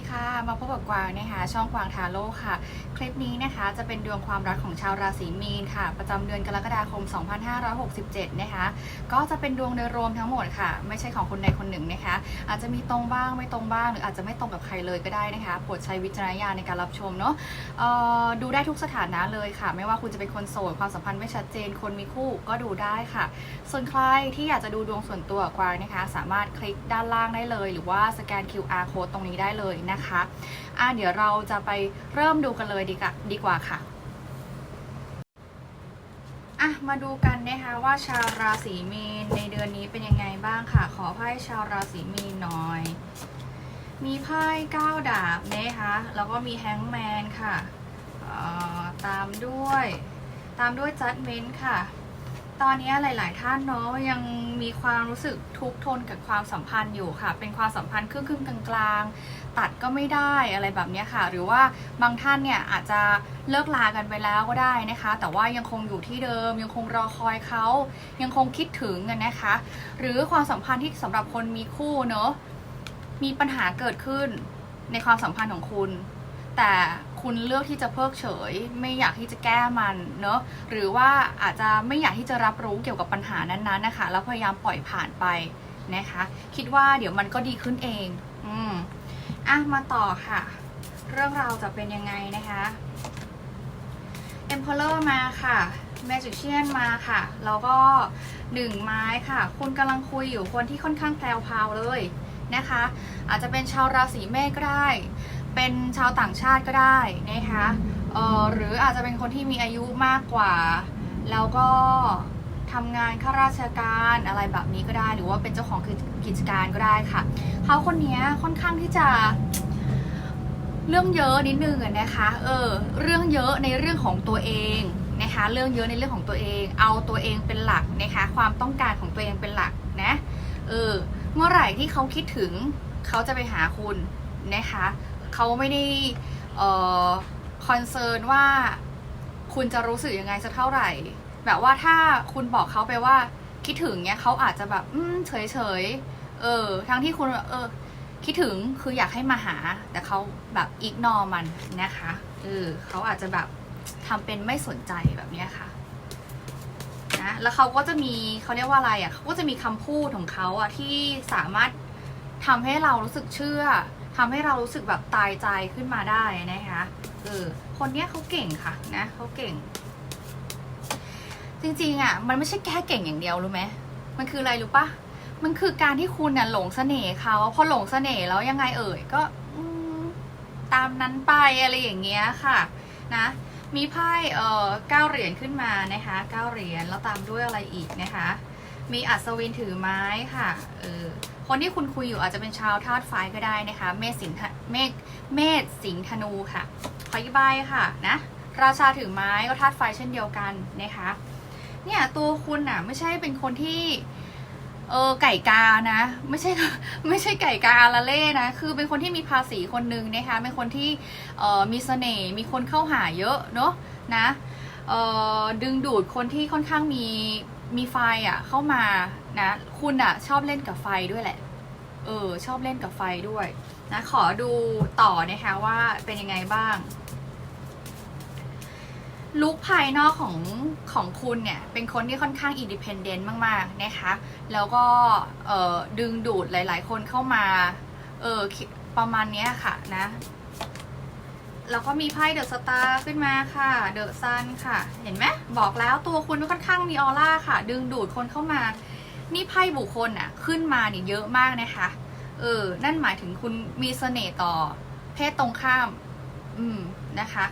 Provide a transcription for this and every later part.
ดีค่ะ มาพบกับกวางนะคะ ช่องกวางทาโร่ค่ะ คลิปนี้นะคะจะเป็นดวงความรักของชาวราศีมีนค่ะ ประจำเดือนกรกฎาคม 2567 นะคะ ก็จะเป็นดวงโดยรวมทั้งหมดค่ะ ไม่ใช่ของคนใดคนหนึ่งนะคะ อาจจะมีตรงบ้างไม่ตรงบ้างหรืออาจจะไม่ตรงกับใครเลยก็ได้นะคะโปรดใช้วิจารณญาณในการรับชมเนาะดูได้ทุกสถานะเลยค่ะ ไม่ว่าคุณจะเป็นคนโสดความสัมพันธ์ไม่ชัดเจน คนมีคู่ก็ดูได้ค่ะ ส่วนใครที่อยากจะดูดวงส่วนตัวกับกวางนะคะ สามารถคลิกด้านล่างได้เลย หรือว่าสแกน QR code ตรงนี้ได้เลยนะคะอะเดี๋ยวเราจะไปเริ่มดูกันเลยดีกว่าดีกว่าค่ะอะมาดูกันนะคะว่าชาวราศีมีนในเดือนนี้เป็นยังไงบ้างค่ะ ขอไพ่ชาวราศีมีนหน่อย มีไพ่ก้าวดาบนะคะแล้วก็มีแฮงแมนค่ะออตามด้วย ตามด้วยจัดเมนค่ะ ตอนนี้หลาย ๆ ท่านเนาะยังมีความรู้สึกทุกข์ทนกับความสัมพันธ์อยู่ค่ะ เป็นความสัมพันธ์ครึ่งครึ่งๆกลางๆ ตัดก็ไม่ได้อะไรแบบนี้ค่ะ หรือว่าบางท่านเนี่ยอาจจะเลิกลากันไปแล้วก็ได้นะคะ แต่ว่ายังคงอยู่ที่เดิม ยังคงรอคอยเขา ยังคงคิดถึงกันนะคะ หรือความสัมพันธ์ที่สำหรับคนมีคู่เนาะมีปัญหาเกิดขึ้นในความสัมพันธ์ของคุณ แต่ คุณเลือกที่จะเพิกเฉย ไม่อยากที่จะแก้มันเนอะหรือว่าอาจจะไม่อยากที่จะรับรู้เกี่ยวกับปัญหานั้นๆนะคะ แล้วพยายามปล่อยผ่านไปนะคะ คิดว่าเดี๋ยวมันก็ดีขึ้นเอง อืมอะมาต่อค่ะ เรื่องราวจะเป็นยังไงนะคะ Emperor มาค่ะ Magician มาค่ะ แล้วก็หนึ่งไม้ค่ะ คุณกำลังคุยอยู่คนที่ค่อนข้างแพรวพราวเลยนะคะ อาจจะเป็นชาวราศีเมษก็ได้ เป็นชาวต่างชาติก็ได้นะคะหรืออาจจะเป็นคนที่มีอายุมากกว่า แล้วก็ทำงานข้าราชการอะไรแบบนี้ก็ได้ หรือว่าเป็นเจ้าของกิจการก็ได้ค่ะเขาคนนี้ค่อนข้างที่จะเรื่องเยอะนิดนึงนะคะ เออ เรื่องเยอะในเรื่องของตัวเองนะคะ เรื่องเยอะในเรื่องของตัวเอง เอาตัวเองเป็นหลักนะคะ ความต้องการของตัวเองเป็นหลักนะ เออ เมื่อไหร่ที่เขาคิดถึงเขาจะไปหาคุณนะคะ เขาไม่ได้คอนเซิร์นว่าคุณจะรู้สึกยังไงสักเท่าไหร่ แบบว่าถ้าคุณบอกเขาไปว่าคิดถึงเนี้ยเขาอาจจะแบบอืมเฉยเฉยๆเออ ทั้งที่คุณเออ คิดถึงคืออยากให้มาหา แต่เขาแบบอีกนอมันนะคะเออเขาอาจจะแบบทำเป็นไม่สนใจแบบเนี้ยค่ะนะแล้วเขาก็จะมีเขาเรียกว่าอะไรอะเขาก็จะมีคำพูดของเขาอะที่สามารถทำให้เรารู้สึกเชื่อ ทำให้เรารู้สึกแบบตายใจขึ้นมาได้นะคะเออคนเนี้ยเขาเก่งค่ะนะเขาเก่ง จริงๆอะ มันไม่ใช่แค่เก่งอย่างเดียวรู้ไหมมันคืออะไรรู้ปะมันคือการที่คุณน่ะหลงเสน่ห์เขาพอหลงเสน่ห์แล้วยังไงเอ่ยก็ตามนั้นไปอะไรอย่างเงี้ยค่ะ นะมีไพ่เอ่อเก้าเหรียญขึ้นมานะคะเก้าเหรียญแล้วตามด้วยอะไรอีกนะคะ มีอัศวินถือไม้ค่ะเออ คนที่คุณคุยอยู่อาจจะเป็นชาวธาตุไฟก็ได้นะคะ เมษสิงห์เมฆเมษสิงห์ธนูค่ะ ขออีกใบค่ะนะ ราชาถือไม้ก็ธาตุไฟเช่นเดียวกันนะคะ เนี่ยตัวคุณอะไม่ใช่เป็นคนที่เออไก่กานะ ไม่ใช่ไม่ใช่ไก่กาละเล่นะ คือเป็นคนที่มีภาษีคนหนึ่งนะคะ เป็นคนที่เออมีเสน่ห์มีคนเข้าหาเยอะเนาะนะเออดึงดูดคนที่ค่อนข้างมีมีไฟอะเข้ามา นะ คุณอะ่ะชอบเล่นกับไฟด้วยแหละ เออ ชอบเล่นกับไฟด้วย นะ ขอดูต่อนะคะว่าเป็นยังไงบ้างลุคภายนอกของของคุณเนี่ยเป็นคนที่ค่อนข้างอินดิเพนเดนต์มากๆนะคะ แล้วก็เออดึงดูดหลาย ๆ คนเข้ามาเออประมาณนี้ค่ะนะ แล้วก็มีไพ่เดอะสตาร์ขึ้นมาค่ะเดอะซันค่ะ เห็นไหมบอกแล้วตัวคุณค่อนข้างมีออร่าค่ะ ดึงดูดคนเข้ามา นี่ไพ่บุคคลอะขึ้นมาเนี่ยเยอะมากนะคะ เออ นั่นหมายถึงคุณมีเสน่ห์ต่อ เพศตรงข้าม อืมนะคะ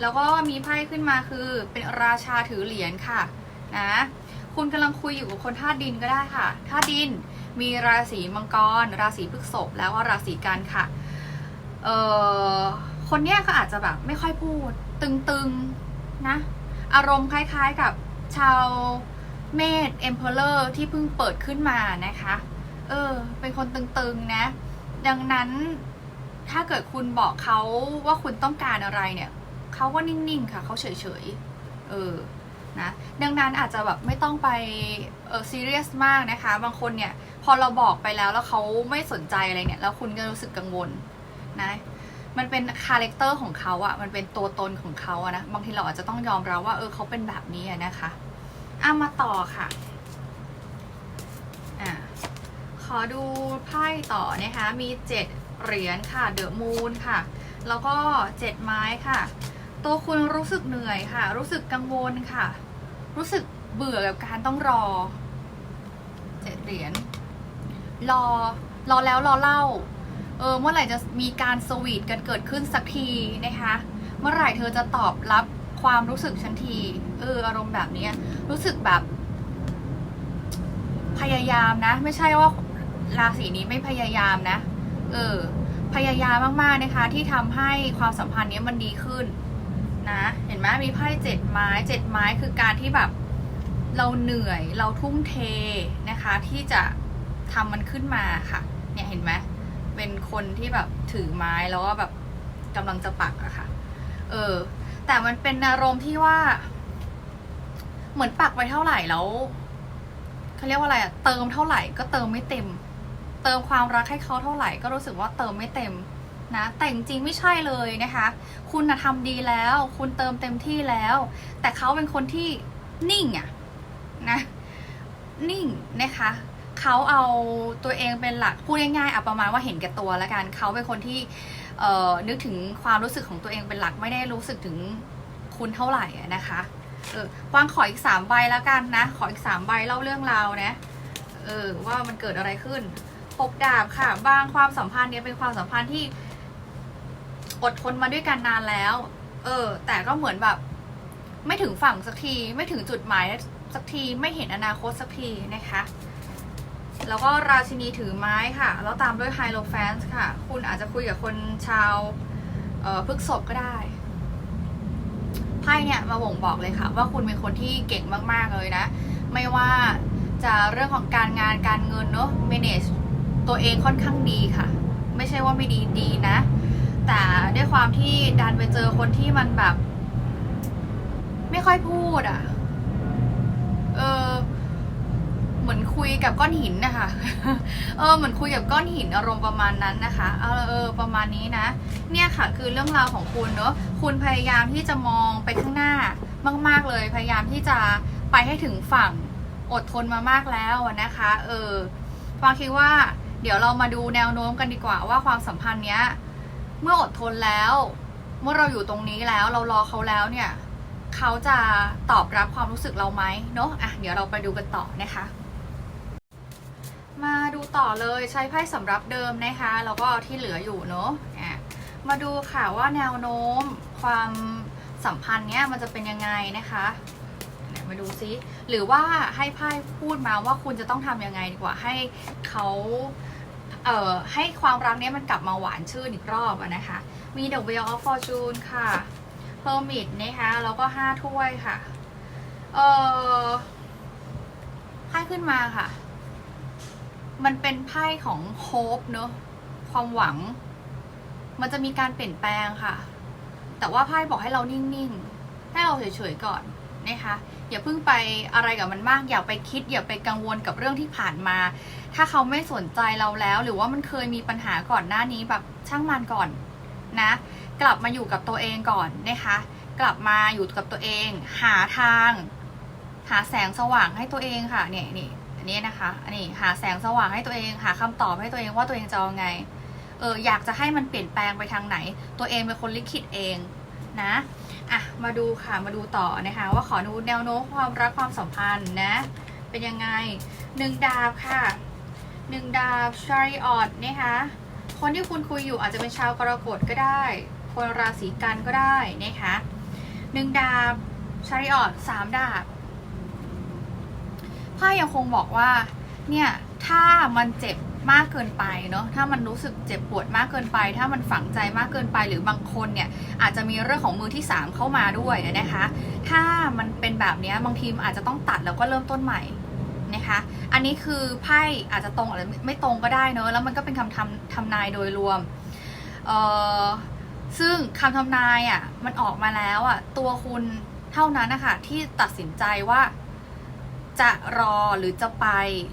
แล้วก็มีไพ่ขึ้นมาคือเป็นราชาถือเหรียญค่ะ นะ คุณกำลังคุยอยู่กับคนธาตุดินก็ได้ค่ะธาตุดินมีราศีมังกร ราศีพฤษภแล้วก็ราศีกันค่ะ เอ่อ คนเนี้ยก็อาจจะแบบไม่ค่อยพูด ตึงๆนะ อารมณ์คล้ายๆกับชาว เมษเอ็มเพลเลอร์ที่เพิ่งเปิดขึ้นมานะคะ เออ เป็นคนตึงๆนะ ดังนั้นถ้าเกิดคุณบอกเขาว่าคุณต้องการอะไรเนี่ย เขาก็นิ่งๆค่ะ เขาเฉยๆ เออ นะ ดังนั้นอาจจะแบบไม่ต้องไป เออซีเรียสมากนะคะ บางคนเนี่ย พอเราบอกไปแล้วแล้วเขาไม่สนใจอะไรเนี่ย แล้วคุณก็รู้สึกกังวล นะ มันเป็นคาแรคเตอร์ของเขาอะมันเป็นตัวตนของเขาอะนะ บางทีเราอาจจะต้องยอมรับว่า เออเขาเป็นแบบนี้อะนะคะ อะมาต่อค่ะอะขอดูไพ่ต่อนะคะ มีเจ็ดเหรียญค่ะ เดอะมูนค่ะ แล้วก็เจ็ดไม้ค่ะ ตัวคุณรู้สึกเหนื่อยค่ะ รู้สึกกังวลค่ะ รู้สึกเบื่อกับการต้องรอเจ็ดเหรียญรอ รอแล้วรอเล่า เออ เมื่อไหร่จะมีการสวีทกันเกิดขึ้นสักทีนะคะ เมื่อไหร่เธอจะตอบรับความรู้สึกฉันที เอออารมณ์แบบนี้รู้สึกแบบ พยายามนะ ไม่ใช่ว่าราศีนี้ไม่พยายามนะ เออ พยายามมากๆนะคะ ที่ทำให้ความสัมพันธ์นี้มันดีขึ้น นะ เห็นไหมมีไพ่เจ็ดไม้เจ็ดไม้คือการที่แบบ เราเหนื่อยเราทุ่มเทนะคะ ที่จะทำมันขึ้นมาค่ะ เนี่ยเห็นไหมเป็นคนที่แบบถือไม้แล้วก็แบบกำลังจะปักอะค่ะ เออ แต่มันเป็นอารมณ์ที่ว่า เหมือนปักไปเท่าไหร่แล้วเขาเรียกว่าอะไรอะเติมเท่าไหร่ก็เติมไม่เต็ม เติมความรักให้เขาเท่าไหร่ ก็รู้สึกว่าเติมไม่เต็มนะแต่จริงๆไม่ใช่เลยนะคะ คุณนะทำดีแล้ว คุณเติมเต็มที่แล้ว แต่เขาเป็นคนที่นิ่งอะนะนิ่งนะคะเขาเอาตัวเองเป็นหลักพูดง่ายๆอะประมาณว่าเห็นแก่ตัวแล้วกันเขาเป็นคนที่นึกถึงความรู้สึกของตัวเองเป็นหลักไม่ได้รู้สึกถึงคุณเท่าไหร่นะคะ เออกวางขออีกสามใบแล้วกันนะ ขออีกสามใบเล่าเรื่องราวนะ เออว่ามันเกิดอะไรขึ้นหกดาบค่ะ บางความสัมพันธ์เนี้ยเป็นความสัมพันธ์ที่ อดทนมาด้วยกันนานแล้ว เออ แต่ก็เหมือนแบบ ไม่ถึงฝั่งสักที ไม่ถึงจุดหมายสักทีไม่เห็นอนาคตสักทีนะคะ แล้วก็ราชินีถือไม้ค่ะ แล้วตามด้วยไฮโลแฟนส์ค่ะ คุณอาจจะคุยกับคนชาวเออพฤกษบก็ได้ ไพ่เนี่ยมาบ่งบอกเลยค่ะ ว่าคุณเป็นคนที่เก่งมากๆเลยนะ ไม่ว่าจะเรื่องของการงานการเงินเนอะ manage ตัวเองค่อนข้างดีค่ะ ไม่ใช่ว่าไม่ดีดีนะ แต่ด้วยความที่ดันไปเจอคนที่มันแบบ ไม่ค่อยพูดอะออ เหมือนคุย กับก้อนหินนะคะ เออเหมือนคุยกับก้อนหินอารมณ์ประมาณนั้นนะคะเออเออประมาณนี้นะ เนี่ยค่ะคือเรื่องราวของคุณเนอะคุณพยายามที่จะมองไปข้างหน้ามาก ๆ เลย พยายามที่จะไปให้ถึงฝั่งอดทนมามากแล้วนะคะ เออฟังคิดว่า เดี๋ยวเรามาดูแนวโน้มกันดีกว่าว่าความสัมพันธ์เนี้ย เมื่ออดทนแล้ว เมื่อเราอยู่ตรงนี้แล้วเรารอเขาแล้วเนี่ย เขาจะตอบรับความรู้สึกเราไหมเนอะอะเดี๋ยวเราไปดูกันต่อนะคะ มาดูต่อเลยใช้ไพ่สำรับเดิมนะคะแล้วก็ที่เหลืออยู่เนอะมาดูค่ะว่าแนวโน้มความสัมพันธ์เนี้ยมันจะเป็นยังไงนะคะมาดูซิหรือว่าให้ไพ่พูดมาว่าคุณจะต้องทำยังไงดีกว่าให้เขาเอ่อให้ความรักเนี้ยมันกลับมาหวานชื่นอีกรอบนะคะ มี The Wheel of Fortune ค่ะ Hermit นะคะแล้วก็ห้าถ้วยค่ะ เอ่อไพ่ขึ้นมาค่ะ มันเป็นไพ่ของโฮปเนอะความหวัง มันจะมีการเปลี่ยนแปลงค่ะ แต่ว่าไพ่บอกให้เรานิ่งๆ ให้เราเฉยๆก่อนนะคะอย่าเพิ่งไปอะไรกับมันมาก อย่าไปคิด อย่าไปกังวลกับเรื่องที่ผ่านมา ถ้าเขาไม่สนใจเราแล้ว หรือว่ามันเคยมีปัญหาก่อนหน้านี้แบบช่างมันก่อนนะ กลับมาอยู่กับตัวเองก่อนนะคะ กลับมาอยู่กับตัวเอง หาทาง หาแสงสว่างให้ตัวเองค่ะเนี่ยนี่ นี้นะคะอันนี้หาแสงสว่างให้ตัวเอง หาคำตอบให้ตัวเองว่าตัวเองจะเอาไง เอออยากจะให้มันเปลี่ยนแปลงไปทางไหน ตัวเองเป็นคนลิขิตเองนะอะมาดูค่ะมาดูต่อนะคะ ว่าขอดูแนวโน้มความรักความสัมพันธ์นะ เป็นยังไงหนึ่งดาบค่ะหนึ่งดาบชาริออตนะคะคนที่คุณคุยอยู่อาจจะเป็นชาวกรกฎก็ได้ คนราศีกันก็ได้นะคะหนึ่งดาบชาริออตสามดาบ ไพ่ยังคงบอกว่า เนี่ยถ้ามันเจ็บมากเกินไปเนาะถ้ามันรู้สึกเจ็บปวดมากเกินไป ถ้ามันฝังใจมากเกินไปหรือบางคนเนี่ยอาจจะมีเรื่องของมือที่ 3 เข้ามาด้วยนะคะ ถ้ามันเป็นแบบนี้บางทีมอาจจะต้องตัดแล้วก็เริ่มต้นใหม่นะคะ อันนี้คือไพ่อาจจะตรงอาจจะไม่ตรงก็ได้เนอะแล้วมันก็เป็นคำทำทำนายโดยรวมเอ่อซึ่งคำทำนายอะมันออกมาแล้วอะตัวคุณเท่านั้นนะคะที่ตัดสินใจว่า จะรอหรือจะไป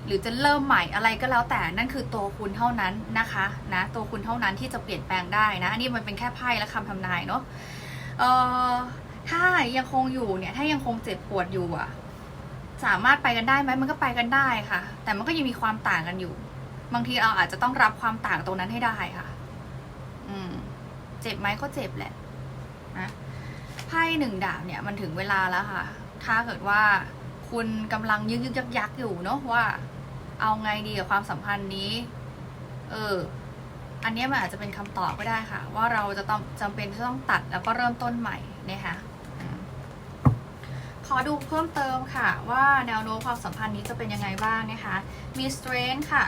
หรือจะเริ่มใหม่อะไรก็แล้วแต่นั่นคือตัวคุณเท่านั้นนะคะนะตัวคุณเท่านั้นที่จะเปลี่ยนแปลงได้นะอันนี้มันเป็นแค่ไพ่และคำทำนายเนาะเอ่อถ้ายังคงอยู่เนี่ยถ้ายังคงเจ็บปวดอยู่อะสามารถไปกันได้ไหมมันก็ไปกันได้ค่ะ แต่มันก็ยังมีความต่างกันอยู่ บางทีเราอาจจะต้องรับความต่างตรงนั้นให้ได้ค่ะ อืม เจ็บไหมก็เจ็บแหละนะไพ่หนึ่งดาบเนี่ยมันถึงเวลาแล้วค่ะ ถ้าเกิดว่า คุณกำลังยึกยึกยักยักอยู่เนาะว่า เอาไงดีกับความสัมพันธ์นี้ เออ อันนี้มันอาจจะเป็นคำตอบก็ได้ค่ะ ว่าเราจะต้องจำเป็นจะต้องตัดแล้วก็เริ่มต้นใหม่นะคะขอดูเพิ่มเติมค่ะ ว่าแนวโน้มความสัมพันธ์นี้จะเป็นยังไงบ้างนะคะ มี strength ค่ะ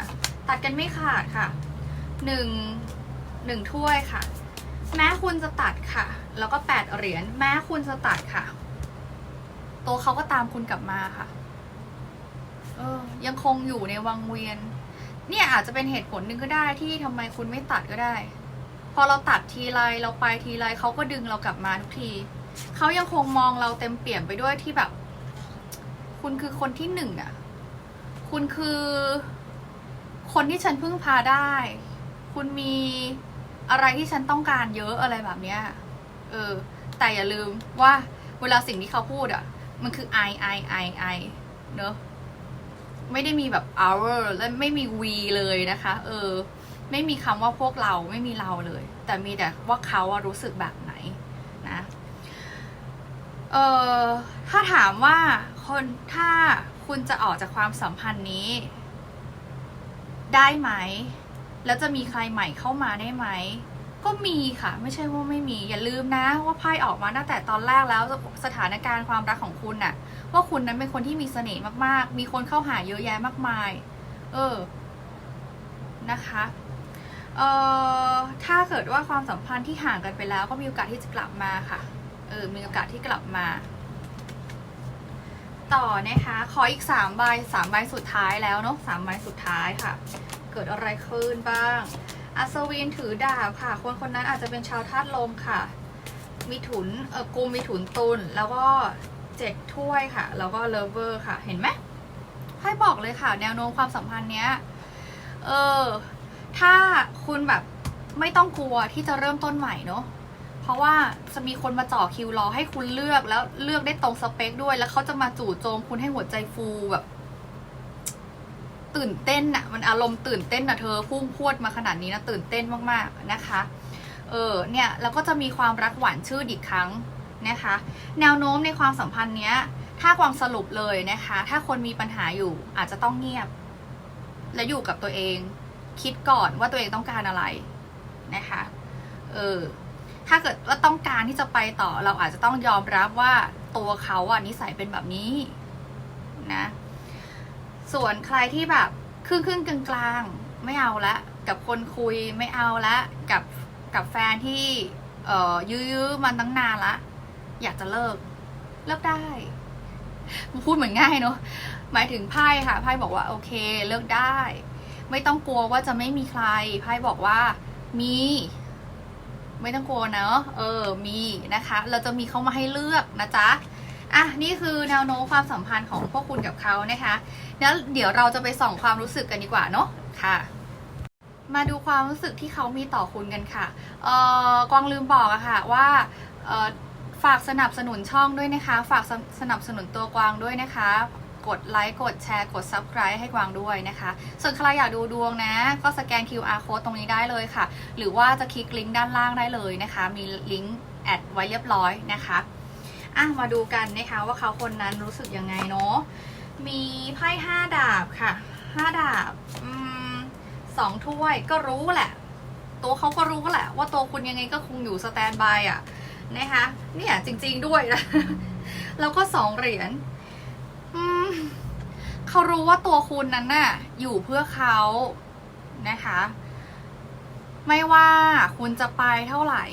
ตัดกันไม่ขาดค่ะหนึ่งหนึ่งถ้วยค่ะ แม้คุณจะตัดค่ะ แล้วก็แปดเหรียญแม้คุณจะตัดค่ะ ตัวเขาก็ตามคุณกลับมาค่ะ เออ ยังคงอยู่ในวังเวียน เนี่ยอาจจะเป็นเหตุผลหนึ่งก็ได้ที่ทำไมคุณไม่ตัดก็ได้ พอเราตัดทีไรเราไปทีไรเขาก็ดึงเรากลับมาทุกที เขายังคงมองเราเต็มเปี่ยมไปด้วยที่แบบ คุณคือคนที่หนึ่งอะ คุณคือ คนที่ฉันพึ่งพาได้ คุณมีอะไรที่ฉันต้องการเยอะอะไรแบบเนี้ย เออ แต่อย่าลืมว่าเวลาสิ่งที่เขาพูดอะ มันคือ I I I I เนอะไม่ได้มีแบบ our และไม่มี we เลยนะคะ เออ ไม่มีคำว่าพวกเราไม่มีเราเลย แต่มีแต่ว่าเขารู้สึกแบบไหนนะเออถ้าถามว่าคนถ้าคุณจะออกจากความสัมพันธ์นี้ ได้ไหม แล้วจะมีใครใหม่เข้ามาได้ไหม ก็มีค่ะ ไม่ใช่ว่าไม่มีอย่าลืมนะว่าไพ่ออกมาตั้งแต่ตอนแรกแล้วสถานการณ์ความรักของคุณน่ะ ว่าคุณนั้นเป็นคนที่มีเสน่ห์มากๆ มีคนเข้าหาเยอะแยะมากมาย เออนะคะเอ่อถ้าเกิดว่าความสัมพันธ์ที่ห่างกันไปแล้ว ก็มีโอกาสที่จะกลับมาค่ะเออมีโอกาสที่กลับมา ต่อนะคะ ขออีกสามใบสามใบสุดท้ายแล้วเนาะสามใบสุดท้ายค่ะ เกิดอะไรขึ้นบ้าง อัศวินถือดาบค่ะ คนคนนั้นอาจจะเป็นชาวธาตุลมค่ะ มีถุนเออกุมมีถุนตุลแล้วก็เจ็ดถ้วยค่ะ แล้วก็เลเวอร์ค่ะ เห็นไหมให้บอกเลยค่ะ แนวโน้มความสัมพันธ์เนี้ย เออ ถ้าคุณแบบไม่ต้องกลัวที่จะเริ่มต้นใหม่เนาะ เพราะว่าจะมีคนมาจ่อคิวรอให้คุณเลือกแล้วเลือกได้ตรงสเปคด้วย แล้วเขาจะมาจู่โจมคุณให้หัวใจฟูแบบ ตื่นเต้นอะมันอารมณ์ตื่นเต้นอะเธอพุ่งพรวดมาขนาดนี้นะตื่นเต้นมากๆนะคะ เออเนี่ยแล้วก็จะมีความรักหวานชื่นอีกครั้งนะคะ แนวโน้มในความสัมพันธ์เนี้ย ถ้าความสรุปเลยนะคะ ถ้าคนมีปัญหาอยู่อาจจะต้องเงียบ และอยู่กับตัวเอง คิดก่อนว่าตัวเองต้องการอะไรนะคะ เออถ้าเกิดว่าต้องการที่จะไปต่อเราอาจจะต้องยอมรับว่าตัวเขาอะนิสัยเป็นแบบนี้นะ ส่วนใครที่แบบครึ่งครึ่งกลางกลางๆไม่เอาละ กับคนคุยไม่เอาละกับกับแฟนที่เอ่อยื้อมันตั้งนานละ อยากจะเลิก เลิกได้พูดเหมือนง่ายเนอะหมายถึงไพ่ค่ะไพ่บอกว่าโอเค เลิกได้ ไม่ต้องกลัวว่าจะไม่มีใครไพ่บอกว่ามี ไม่ต้องกลัวเนอะเออมีนะคะ เราจะมีเขามาให้เลือกนะจ๊ะ อะนี่คือแนวโน้มความสัมพันธ์ของพวกคุณกับเขานะคะแล้วเดี๋ยวเราจะไปส่องความรู้สึกกันดีกว่าเนาะค่ะ มาดูความรู้สึกที่เขามีต่อคุณกันค่ะเอ่อกวางลืมบอกอะค่ะว่าเอ่อฝากสนับสนุนช่องด้วยนะคะ ฝากสสนับสนุนตัวกวางด้วยนะคะกดไลค์กดแชร์กด Subscribe ให้กวางด้วยนะคะ ส่วนใครอยากดูดวงนะ ก็สแกน QR code ตรงนี้ได้เลยค่ะ หรือว่าจะคลิกลิงก์ด้านล่างได้เลยนะคะ มีลิงก์แอดไว้เรียบร้อยนะคะ อะมาดูกันนะคะว่าเขาคนนั้นรู้สึกยังไงเนาะมีไพ่ห้าดาบค่ะห้าดาบอืมสองถ้วยก็รู้แหละ ตัวเขาก็รู้แหละ ว่าตัวคุณยังไงก็คงอยู่สแตนบายอะนะคะเนี่ยจริง ๆด้วยนะแล้วก็สองเหรียญเขารู้ว่าตัวคุณนั้นน่ะ อยู่เพื่อเขานะคะ ไม่ว่าคุณจะไปเท่าไหร่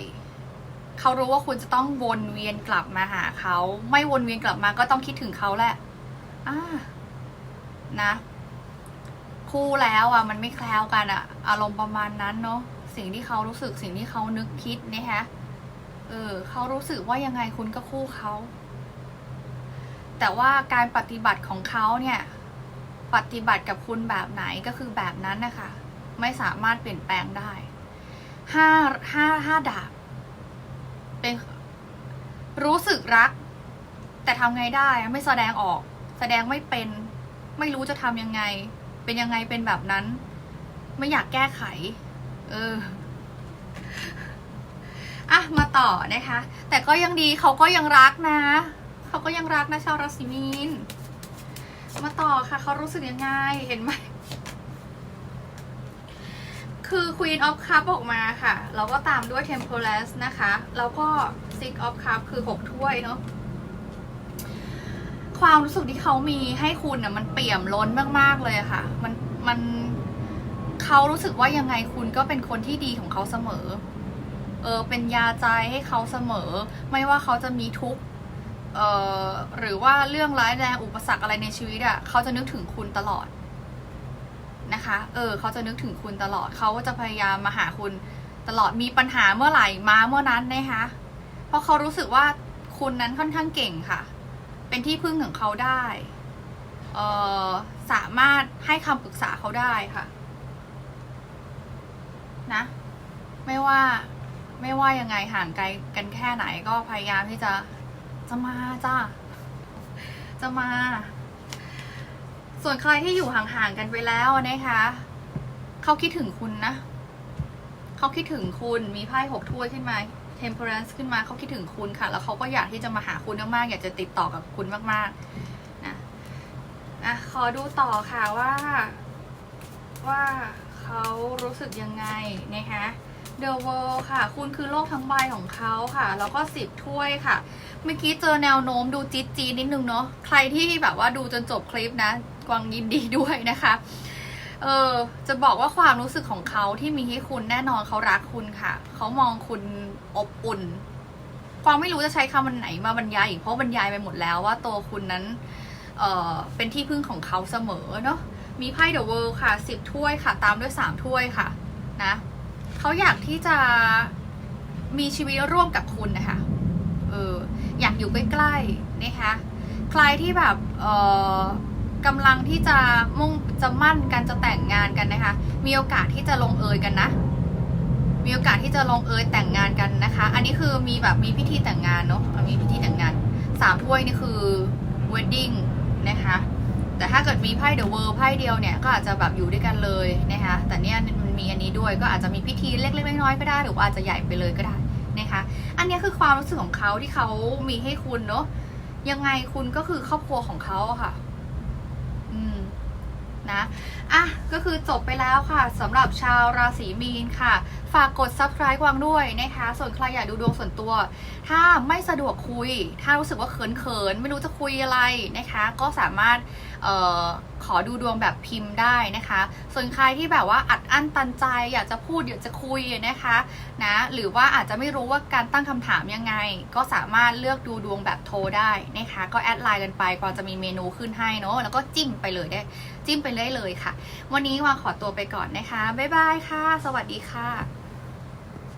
เขารู้ว่าคุณจะต้องวนเวียนกลับมาหาเขาไม่วนเวียนกลับมาก็ต้องคิดถึงเขาแหละอ่านะคู่แล้วอะมันไม่แคล้วกันอะ อารมณ์ประมาณนั้นเนาะสิ่งที่เขารู้สึกสิ่งที่เขานึกคิดนะคะเออเขารู้สึกว่ายังไงคุณก็คู่เขาแต่ว่าการปฏิบัติของเขาเนี่ย ปฏิบัติกับคุณแบบไหนก็คือแบบนั้นนะคะ ไม่สามารถเปลี่ยนแปลงได้ห้าห้าห้าดาบ เป็นรู้สึกรัก แต่ทำไงได้ไม่แสดงออก แสดงไม่เป็น ไม่รู้จะทำยังไง เป็นยังไงเป็นแบบนั้น ไม่อยากแก้ไข เอออะมาต่อนะคะ แต่ก็ยังดีเขาก็ยังรักนะ เขาก็ยังรักนะชาวราศีมีนมาต่อค่ะ เขารู้สึกยังไงเห็นไหม คือ Queen of Cup ออกมาค่ะ แล้วก็ตามด้วย Temperance นะคะ แล้วก็ Six of Cup คือ 6 ถ้วยเนาะความรู้สึกที่เขามีให้คุณน่ะมันเปี่ยมล้นมากๆเลยค่ะ มันมันเขารู้สึกว่ายังไงคุณก็เป็นคนที่ดีของเขาเสมอ เออเป็นยาใจให้เขาเสมอ ไม่ว่าเขาจะมีทุกข์เอ่อหรือว่าเรื่องร้ายแรงอุปสรรคอะไรในชีวิตอะเขาจะนึกถึงคุณตลอด นะคะ เออเขาจะนึกถึงคุณตลอดเขาก็จะพยายามมาหาคุณตลอดมีปัญหาเมื่อไหร่มาเมื่อนั้นนะคะ เพราะเขารู้สึกว่าคุณนั้นค่อนข้างเก่งค่ะ เป็นที่พึ่งของเขาได้เออสามารถให้คำปรึกษาเขาได้ค่ะ นะ ไม่ว่าไม่ว่ายังไงห่างไกลกันแค่ไหนก็พยายามที่จะจะมาจ้าจะมา ส่วนใครที่อยู่ห่างๆกันไปแล้วนะคะ เขาคิดถึงคุณนะ เขาคิดถึงคุณ มีไพ่หกถ้วยขึ้นมา temperance ขึ้นมา เขาคิดถึงคุณค่ะ แล้วเขาก็อยากที่จะมาหาคุณมากๆ อยากจะติดต่อกับคุณมากๆ นะอะขอดูต่อค่ะว่า ว่าเขารู้สึกยังไงนะคะ The World ค่ะ คุณคือโลกทั้งใบของเขาค่ะ แล้วก็สิบถ้วยค่ะ เมื่อกี้เจอแนวโน้มดูจี๊ดจีนิดนึงเนาะ ใครที่แบบว่าดูจนจบคลิปนะ กวางยินดีด้วยนะคะ เออจะบอกว่าความรู้สึกของเขาที่มีให้คุณแน่นอนเขารักคุณค่ะ เขามองคุณอบอุ่น ความไม่รู้จะใช้คำวันไหนมาบรรยายอีกเพราะบรรยายไปหมดแล้วว่าตัวคุณนั้น เออเป็นที่พึ่งของเขาเสมอเนาะ มีไพ่ The World ค่ะสิบถ้วยค่ะ ตามด้วยสามถ้วยค่ะ นะเขาอยากที่จะมีชีวิตร่วมกับคุณนะคะเอออยากอยู่ใกล้ๆนะคะ ใครที่แบบ เออ กำลังที่จะมุ่งจะมั่นกันจะแต่งงานกันนะคะ มีโอกาสที่จะลงเอยกันนะ มีโอกาสที่จะลงเอยแต่งงานกันนะคะ อันนี้คือมีแบบมีพิธีแต่งงานเนาะมีพิธีแต่งงานสามถ้วยนี่คือ wedding นะคะ แต่ถ้าเกิดมีไพ่เดอะเวิร์ไพ่เดียวเนี่ยก็อาจจะแบบอยู่ด้วยกันเลยนะคะ แต่เนี่ยมันมีอันนี้ด้วยก็อาจจะมีพิธีเล็กๆน้อยๆก็ได้หรือว่าอาจจะใหญ่ไปเลยก็ได้นะคะ อันนี้คือความรู้สึกของเขาที่เขามีให้คุณเนาะยังไงคุณก็คือครอบครัวของเขาค่ะ นะอะก็คือจบไปแล้วค่ะสำหรับชาวราศีมีนค่ะ ฝากกด subscribe กวางด้วยนะคะ ส่วนใครอยากดูดวงส่วนตัว ถ้าไม่สะดวกคุย ถ้ารู้สึกว่าเขินๆ ไม่รู้จะคุยอะไรนะคะ ก็สามารถออขอดูดวงแบบพิมพ์ได้นะคะ ส่วนใครที่แบบว่าอัดอั้นตันใจ อยากจะพูดอยากจะคุยนะคะนะหรือว่าอาจจะไม่รู้ว่าการตั้งคำถามยังไง ก็สามารถเลือกดูดวงแบบโทรได้นะคะ ก็แอดไลน์กันไปกวาจะมีเมนูขึ้นให้เนาะแล้วก็จิ้มไปเลยได้ จิ้มไปเลยเลยค่ะ วันนี้วางขอตัวไปก่อนนะคะ บ๊ายบายค่ะ สวัสดีค่ะ